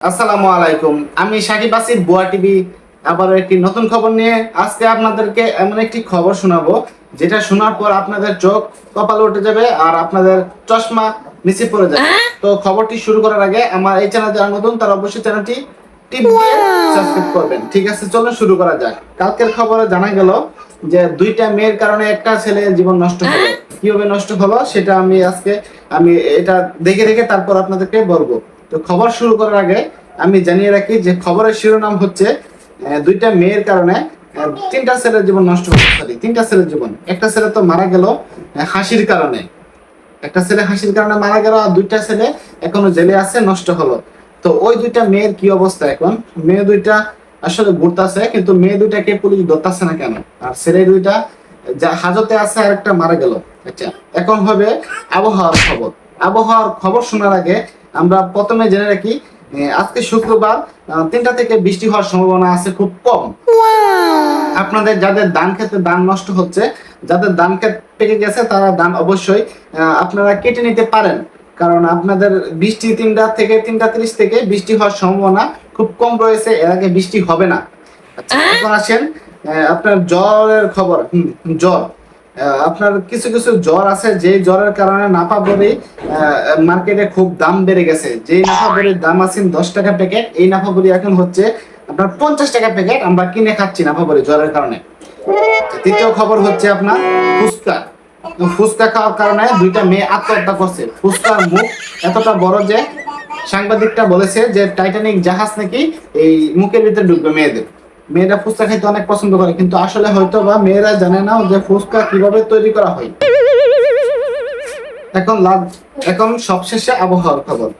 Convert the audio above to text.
আসসালামু আলাইকুম। আমি সাকিব আসিফ বুয়া টিভি আবার একটি নতুন খবর নিয়ে আজকে আপনাদেরকে এমন একটি খবর শোনাবো যেটা শোনার পর আপনাদের চোখ কপালে উঠে যাবে আর আপনাদের চশমা নিচে পড়ে যাবে। তো খবরটি শুরু করার আগে আমার এই চ্যানেল যারা নতুন তারা অবশ্যই চ্যানেলটি টিপ দিয়ে সাবস্ক্রাইব করবেন। ঠিক আছে চলুন শুরু করা যাক। কালকের খবরে জানা গেল যে দুইটা মেয়ের কারণে একটা ছেলে জীবন নষ্ট হলো। কীভাবে নষ্ট হলো সেটা আমি আজকে আমি এটা দেখে দেখে তারপর আপনাদেরকে বলব। তো খবর শুরু করার আগে আমি জানিয়ে রাখি যে খবরের শিরোনাম হচ্ছে দুইটা মেয়ের কারণে তিনটা ছেলের জীবন নষ্ট হলো সরি তিনটা ছেলের জীবন। একটা ছেলে তো মারা গেল হাসির কারণে। একটা ছেলে হাসির কারণে মারা গেল আর দুইটা ছেলে এখনও জেলে আছে, নষ্ট হলো। তো ওই দুইটা মেয়ের কি অবস্থা এখন? মেয়ে দুইটা আসলে ঘুরতেছে, কিন্তু মেয়ে দুইটাকে পুলিশ ধরতেছে না কেন? আর ছেলে দুইটা যা হাজতে আছে আর একটা মারা গেল। আচ্ছা এখন হবে আবহাওয়ার খবর। আবহাওয়ার খবর শোনার আগে আমরা প্রথমে জেনে রাখি আজকে শুক্রবার তিনটা থেকে বৃষ্টি হওয়ার সম্ভাবনা আছে খুব কম। আপনাদের যাদের ধান খেতে ধান নষ্ট হচ্ছে যাদের ধান ক্ষেত পেকে গেছে তারা ধান অবশ্যই আপনারা কেটে নিতে পারেন। কারণ আপনাদের বৃষ্টি তিনটা থেকে তিনটা তিরিশ থেকে বৃষ্টি হওয়ার সম্ভাবনা খুব কম রয়েছে এর আগে বৃষ্টি হবে না। আচ্ছা এখন আসেন আপনার জ্বরের খবর হুম, জ্বর। আপনার কিছু কিছু জ্বর আছে যে জ্বরের কারণে নাপা বড়ি মার্কেটে খুব দাম বেড়ে গেছে। যে নাফা বড়ির দাম আছে দশ টাকা প্যাকেট এই নাফা বড়ি এখন হচ্ছে আপনার পঞ্চাশ টাকা প্যাকেট আমরা কিনে খাচ্ছি নাফা বড়ি জ্বরের কারণে। তৃতীয় খবর হচ্ছে আপনার ফুচকা। ফুচকা খাওয়ার কারণে দুইটা মেয়ে আত্মহত্যা করছে। ফুচকার মুখ এতটা বড় যে সাংবাদিকটা বলেছে যে টাইটানিক জাহাজ নাকি এই মুখের ভিতরে ঢুকবে মেয়েদের। মেয়েরা ফুচকা খাইতে অনেক পছন্দ করে, কিন্তু আসলে হয়তো বা মেয়েরা জানে না যে ফুচকা কীভাবে তৈরি করা হয়। এখন লাভ এখন সবশেষে আবহাওয়ার খবর।